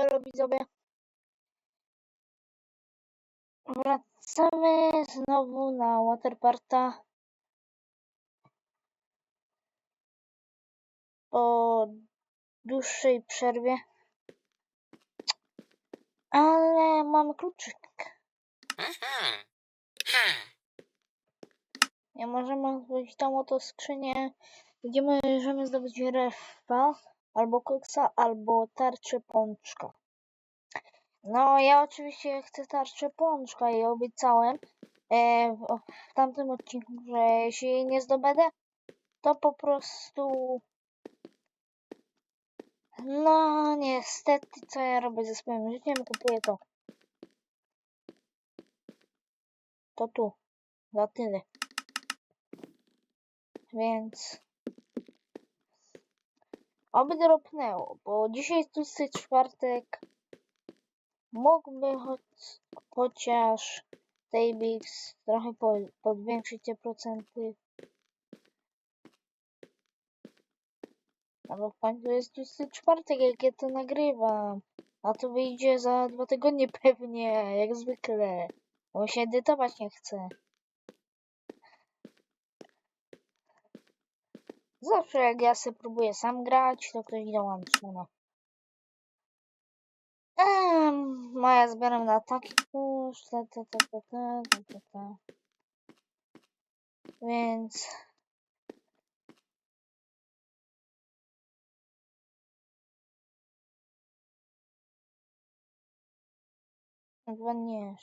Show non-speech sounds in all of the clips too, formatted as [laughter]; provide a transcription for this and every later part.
Elo widzowie. Wracamy znowu na Waterparta. Po dłuższej przerwie. Ale mamy kluczyk. Nie możemy otworzyć tą oto skrzynię, gdzie możemy zdobyć refa, albo koksa, albo tarczę pączka. No, ja oczywiście chcę tarczę pączka i obiecałem e, w, tamtym odcinku, że jeśli jej nie zdobędę, to po prostu... No, niestety, co ja robię ze swoim życiem, kupuję to. To tu, za tyle. Więc... Oby dropnęło, bo dzisiaj jest tłusty czwartek. Mógłby choć, chociaż Daybix trochę po, podwiększyć te procenty. Ale w końcu jest tłusty czwartek, jak ja to nagrywam. A to wyjdzie za dwa tygodnie [laughs] pewnie, jak zwykle. Bo się edytować nie chce. Zawsze jak ja sobie próbuję sam grać, to ktoś dołączy. No. Eee, Maja zbieram na ataki. Ta, ta, ta, ta, ta, ta, ta. Więc... Dwa nie.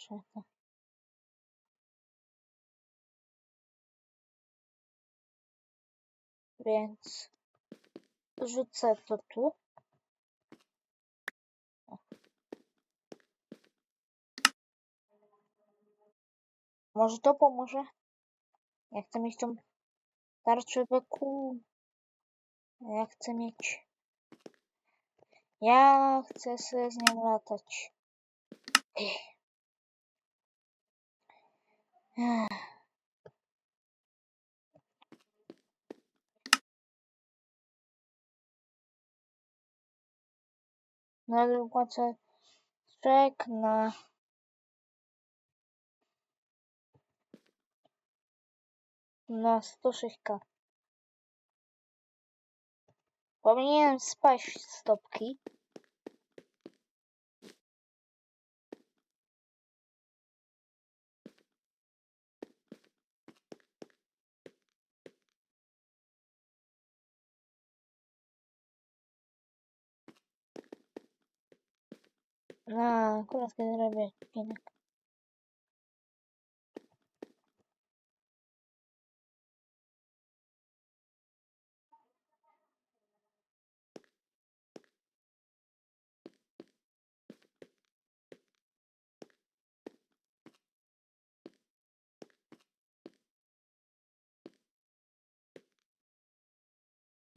Więc... Rzucę to tu. Może to pomoże? Ja chcę mieć tą tarczę wokół. Ja chcę mieć... Ja chcę sobie z nią latać. Ech. No płacę czek na... Na 106k. Powinienem spaść stopki. Na akurat kiedy robię odcinek.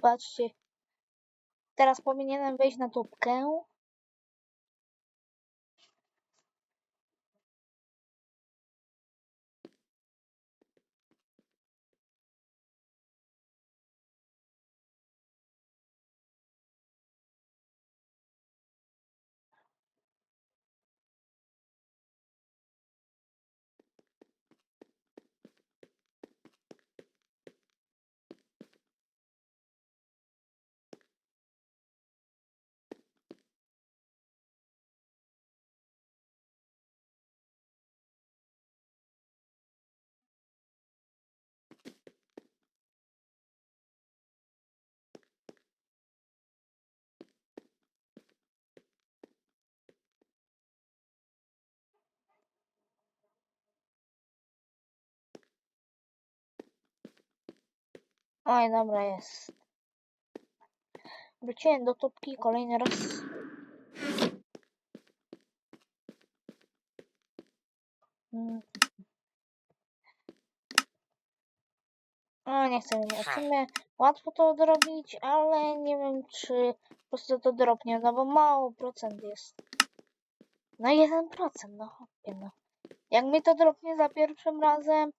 Patrzcie. Teraz powinienem wejść na tubkę. Oj, dobra, jest. Wróciłem do tubki kolejny raz. Mm. O, nie chcę mnie. W sumie łatwo to odrobić, ale nie wiem, czy po prostu to dropnie, no bo mało procent jest. No 1%, no chłopie, no. Jak mi to dropnie za pierwszym razem,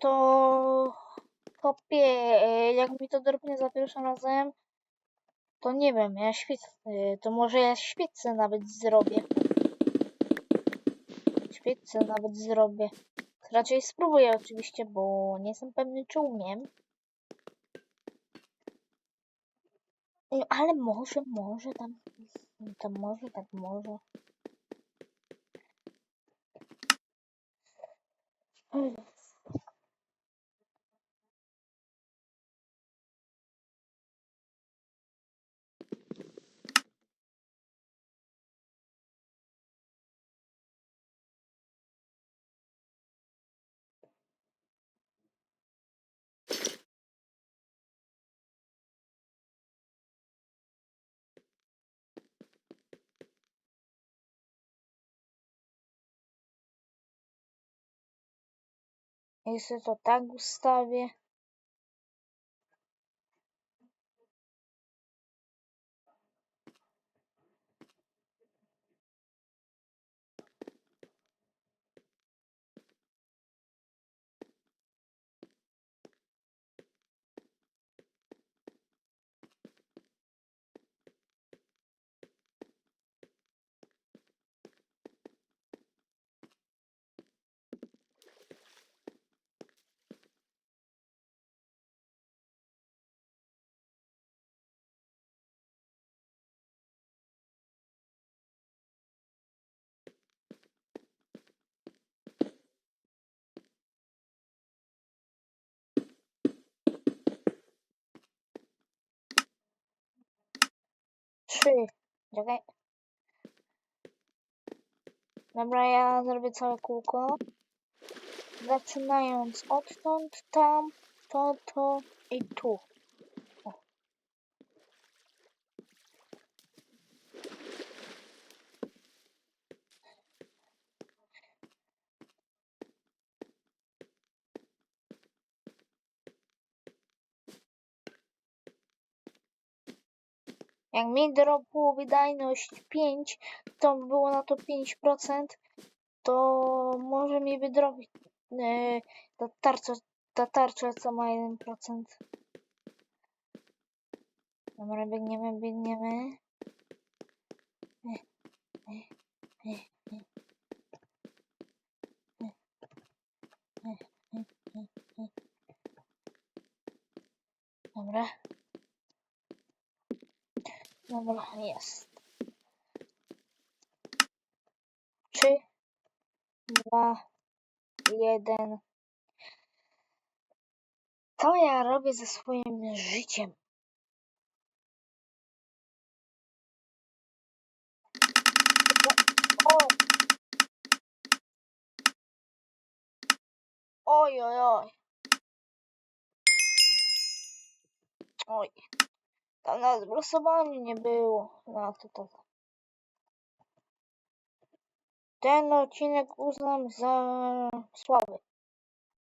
to chłopie, e, jak mi to dropnie za pierwszym razem, To nie wiem, ja świecę, to może ja świecę nawet zrobię. Świecę nawet zrobię. Raczej spróbuję oczywiście, bo nie jestem pewny, czy umiem. Ale może, może tam, tam może, tak może. Jeśli to tak ustawię. Trzy. Czekaj. Dobra, ja zrobię całe kółko. Zaczynając odtąd, tam, to, to i tu. Jak mi dropło wydajność 5, to było na to 5%, to może mi wydrobić e, ta tarcza, ta tarcza co ma 1%. Dobra, biegniemy, biegniemy. Dobra. Dobra, jest. Trzy, dwa, jeden. Co ja robię ze swoim życiem? Oj, oj, oj. Oj. Tam nawet głosowania nie było. No to to. Ten odcinek uznam za słaby.